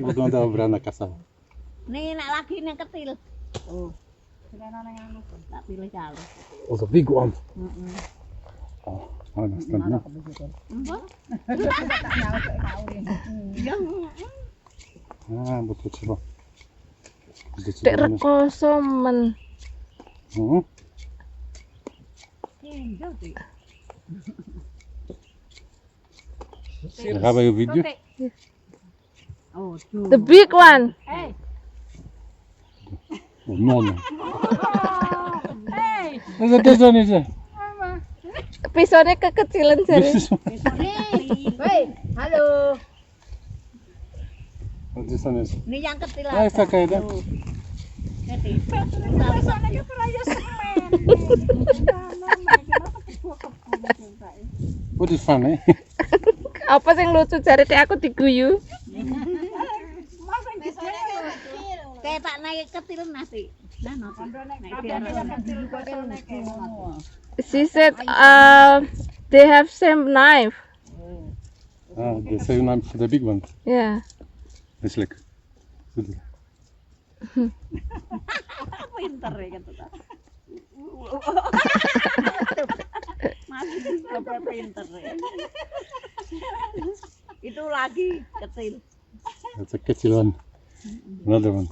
Tak wygląda obrana kasa. Nih nak lagi yang kecil. Oh. Tak pilih calon. O, the big one. Heeh. O, ale następny. Mbak. Ya. A, bo to trzeba... Dek Zdecydowanie. rekoso men. Mhm. Tinggal sih. Have a video? Oh, tuh. The big one. Hey, O, no, no. hey. No, to też on jest. Pisaunya kekecilan sih. This one. Hei, halo. This one is. Ini yang kecil Ah, it's okay then. Tuh. Kecil. Sana kita raya semen. What is fun, eh? Apa sih yang lucu cari teh aku diguyu. Kayak tak naik kecil nasi. She said uh, they have same knife. Ah, the same name for the big one. Yeah. It's like. Pinter ya kata tak. Masih sampai pinter ya. Itu lagi kecil. That's a kecil one. Another one.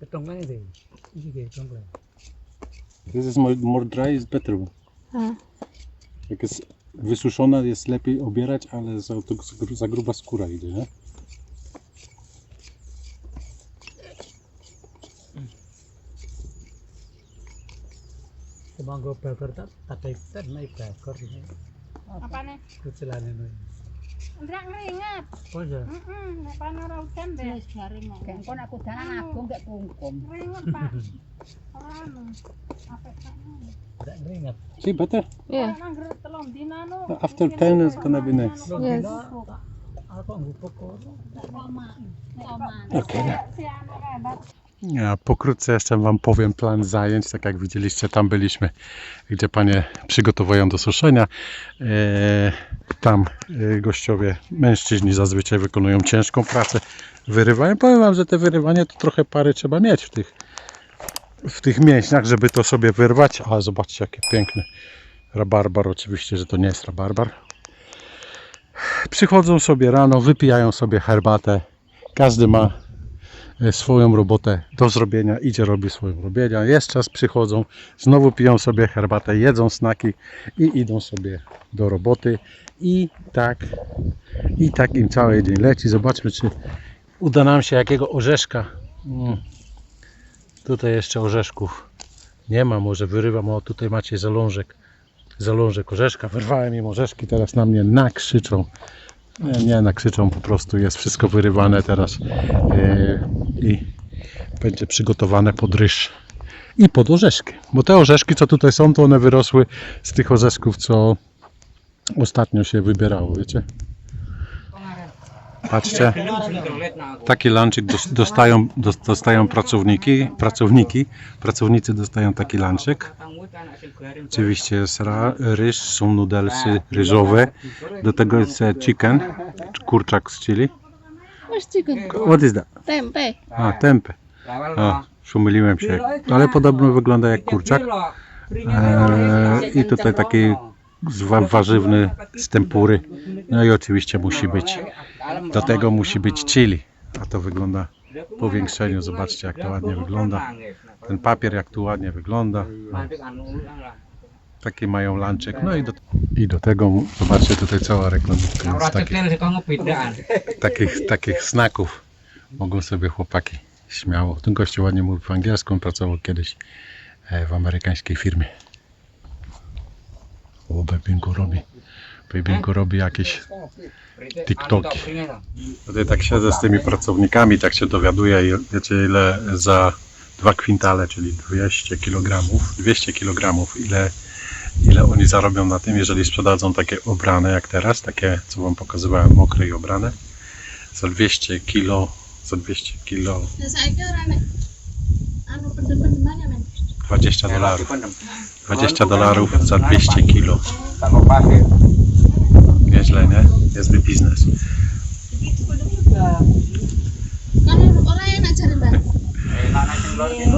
Ketongkang itu. Ini kayak ketongkang. this is more, more dry, is better one. A. Jak jest wysuszona, jest lepiej obierać, ale za, to za gruba skóra idzie, nie? monggo bakar tak tak kaitan naik bakar ini. Apa nih? kecilan nih. Enggak ngeringat. Oh ya enggak nek pan deh udan aku enggak agung Pak. Orang. Apa Enggak ngeringat. Si betul. Iya. Nah, after 10 is gonna be nice. Yes. Aku. Oke. Pokrótce jeszcze Wam powiem plan zajęć. Tak jak widzieliście, tam byliśmy, gdzie panie przygotowują do suszenia. E, tam e, gościowie, mężczyźni zazwyczaj wykonują ciężką pracę. Wyrywają. Powiem Wam, że te wyrywanie to trochę pary trzeba mieć w tych, w tych mięśniach, żeby to sobie wyrwać. Ale zobaczcie, jakie piękne. Rabarbar, oczywiście, że to nie jest rabarbar. Przychodzą sobie rano, wypijają sobie herbatę. Każdy ma swoją robotę do zrobienia, idzie, robi swoją robienia. Jest czas, przychodzą, znowu piją sobie herbatę, jedzą snaki i idą sobie do roboty. I tak, i tak im cały dzień leci. Zobaczmy, czy uda nam się jakiego orzeszka. Mm. Tutaj jeszcze orzeszków nie ma, może wyrywam. O, tutaj macie zalążek, zalążek orzeszka. Wyrwałem im orzeszki, teraz na mnie nakrzyczą. Nie, nakrzyczą, po prostu jest wszystko wyrywane teraz yy, i będzie przygotowane pod ryż i pod orzeszki. Bo te orzeszki, co tutaj są, to one wyrosły z tych orzeszków, co ostatnio się wybierało, wiecie? Patrzcie, taki lunchik dos- dostają, dos- dostają pracowniki, pracowniki, pracownicy dostają taki lunchik. Oczywiście jest ryż, są nudelsy ryżowe, do tego jest e, chicken, kurczak z chili. What is that? Tempe. A, tempeh. A, pomyliłem się, ale podobno wygląda jak kurczak. E, I tutaj taki warzywny z tempury. No i oczywiście musi być, do tego musi być chili. A to wygląda po powiększeniu. Zobaczcie jak to ładnie wygląda. Ten papier jak tu ładnie wygląda. No, taki mają lanczek. No i do, i do tego, zobaczcie tutaj cała reklamówka jest takich, takich, takich snaków. Mogą sobie chłopaki śmiało. Ten gościu ładnie mówi po angielsku, on pracował kiedyś e, w amerykańskiej firmie. O, Bebinko robi. Bebinko robi jakieś TikToki. Tutaj tak siedzę z tymi pracownikami, tak się dowiaduję, i wiecie ile za dwa kwintale, czyli 200 kg, 200 kg, ile, ile oni zarobią na tym, jeżeli sprzedadzą takie obrane jak teraz, takie co wam pokazywałem, mokre i obrane, za 200 kg, za 200 kg, 20 dolarów. 20 dolarów za 200 kg. Nieźle, nie? Niezły biznes. Bang.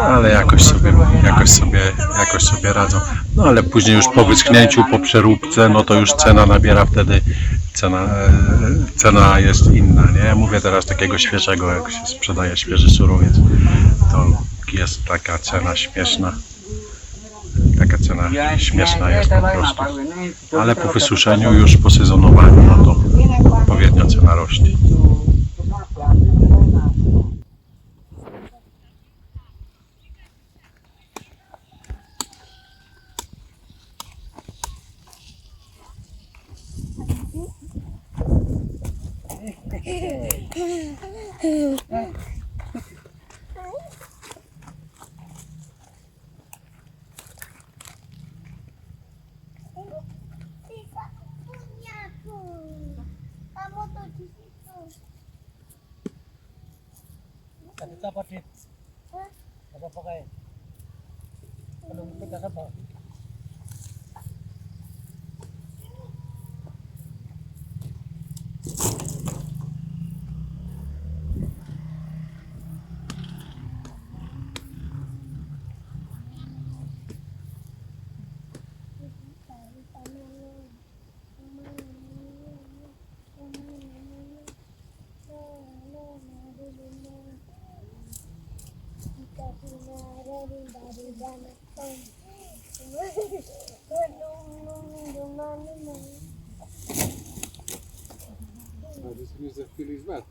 ale jakoś sobie, jakoś sobie, jakoś sobie radzą. No ale później już po wyschnięciu, po przeróbce, no to już cena nabiera wtedy, cena, e, cena jest inna, nie? Mówię teraz takiego świeżego, jak się sprzedaje świeży surowiec, to jest taka cena śmieszna. Taka cena śmieszna jest po prostu. Ale po wysuszeniu, już po sezonowaniu, no to odpowiednio cena rośnie. Anong may kasabang? Sa pa?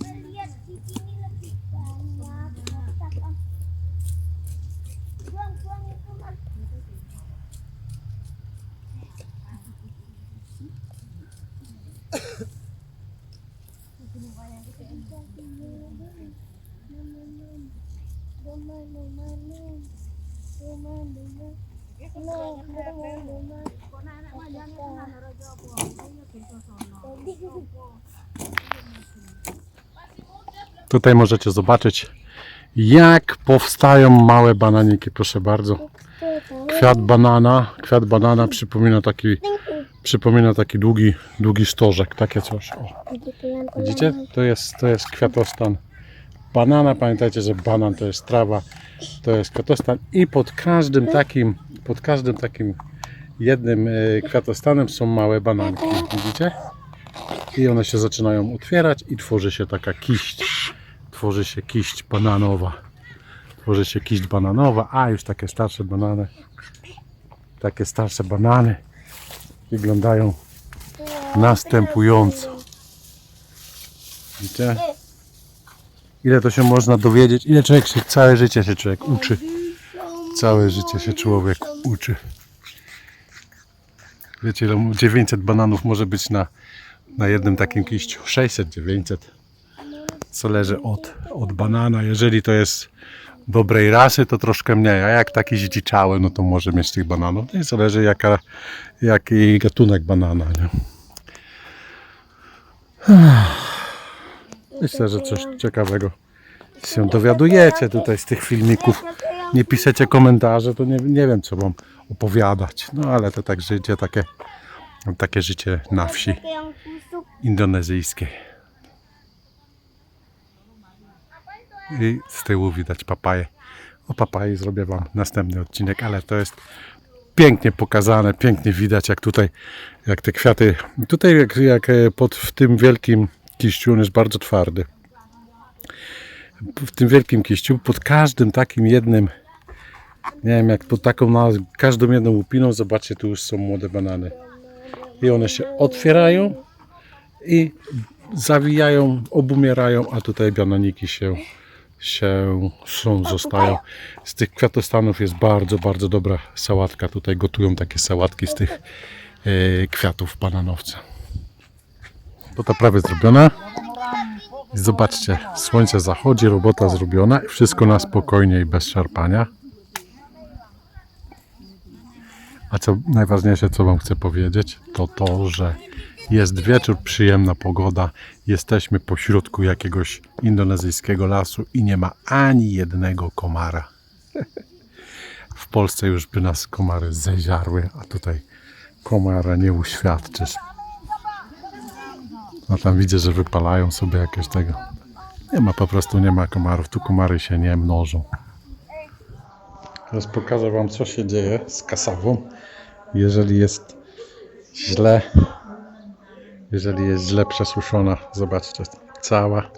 Lihat di sini lebih banyak. Tutaj możecie zobaczyć, jak powstają małe bananiki, proszę bardzo. Kwiat banana, kwiat banana przypomina taki, przypomina taki długi, długi stożek, takie coś. O. Widzicie? To jest, to jest kwiatostan banana. Pamiętajcie, że banan to jest trawa, to jest kwiatostan i pod każdym takim, pod każdym takim jednym e, kwiatostanem są małe bananki. Widzicie? I one się zaczynają otwierać i tworzy się taka kiść. Tworzy się kiść bananowa. Tworzy się kiść bananowa, a już takie starsze banany. Takie starsze banany wyglądają następująco. Widzicie? Ile to się można dowiedzieć? Ile człowiek się, całe życie się człowiek uczy. Całe życie się człowiek uczy. Wiecie, ile 900 bananów może być na, na jednym takim kiściu? 600, 900. Co leży od, od banana. Jeżeli to jest dobrej rasy, to troszkę mniej. A jak taki zdziczały, no to może mieć tych bananów. No i zależy jaka, jaki gatunek banana. Nie? Myślę, że coś ciekawego się dowiadujecie tutaj z tych filmików. Nie piszecie komentarze, to nie, nie wiem co wam opowiadać. No ale to tak życie, takie, takie życie na wsi indonezyjskiej. I z tyłu widać papaję. O papaji zrobię Wam następny odcinek, ale to jest pięknie pokazane, pięknie widać jak tutaj, jak te kwiaty, tutaj jak, jak e, pod w tym wielkim kiściu, on jest bardzo twardy. W tym wielkim kiściu, pod każdym takim jednym, nie wiem, jak pod taką na każdą jedną łupiną, zobaczcie, tu już są młode banany. I one się otwierają i zawijają, obumierają, a tutaj bananiki się, się są, zostają. Z tych kwiatostanów jest bardzo, bardzo dobra sałatka. Tutaj gotują takie sałatki z tych e, kwiatów bananowca. To ta prawie zrobiona. I Zobaczcie, słońce zachodzi, robota zrobiona i wszystko na spokojnie i bez szarpania. A co najważniejsze, co Wam chcę powiedzieć, to to, że jest wieczór, przyjemna pogoda, jesteśmy pośrodku jakiegoś indonezyjskiego lasu i nie ma ani jednego komara. W Polsce już by nas komary zeziarły, a tutaj komara nie uświadczysz. A tam widzę, że wypalają sobie jakieś tego. Nie ma, po prostu nie ma komarów. Tu komary się nie mnożą. Teraz pokażę Wam, co się dzieje z kasawą, jeżeli jest źle, jeżeli jest źle przesuszona. Zobaczcie, cała,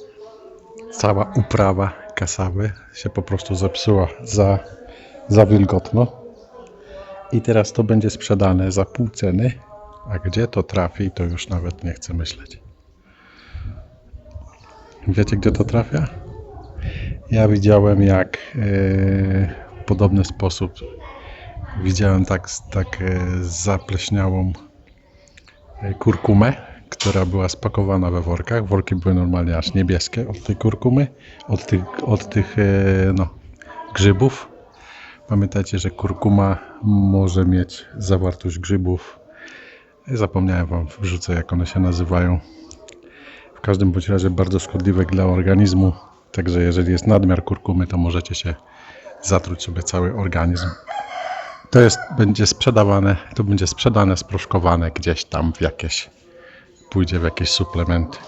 cała uprawa kasawy się po prostu zepsuła za, za wilgotno. I teraz to będzie sprzedane za pół ceny, a gdzie to trafi, to już nawet nie chcę myśleć. Wiecie, gdzie to trafia? Ja widziałem, jak e, w podobny sposób widziałem tak, tak e, zapleśniałą e, kurkumę, która była spakowana we workach. Worki były normalnie aż niebieskie od tej kurkumy, od tych, od tych e, no, grzybów. Pamiętajcie, że kurkuma może mieć zawartość grzybów. Zapomniałem Wam, wrzucę jak one się nazywają. W każdym bądź razie bardzo szkodliwe dla organizmu. Także jeżeli jest nadmiar kurkumy, to możecie się zatruć sobie cały organizm. To jest, będzie sprzedawane, to będzie sprzedane, sproszkowane gdzieś tam w jakieś, pójdzie w jakieś suplementy.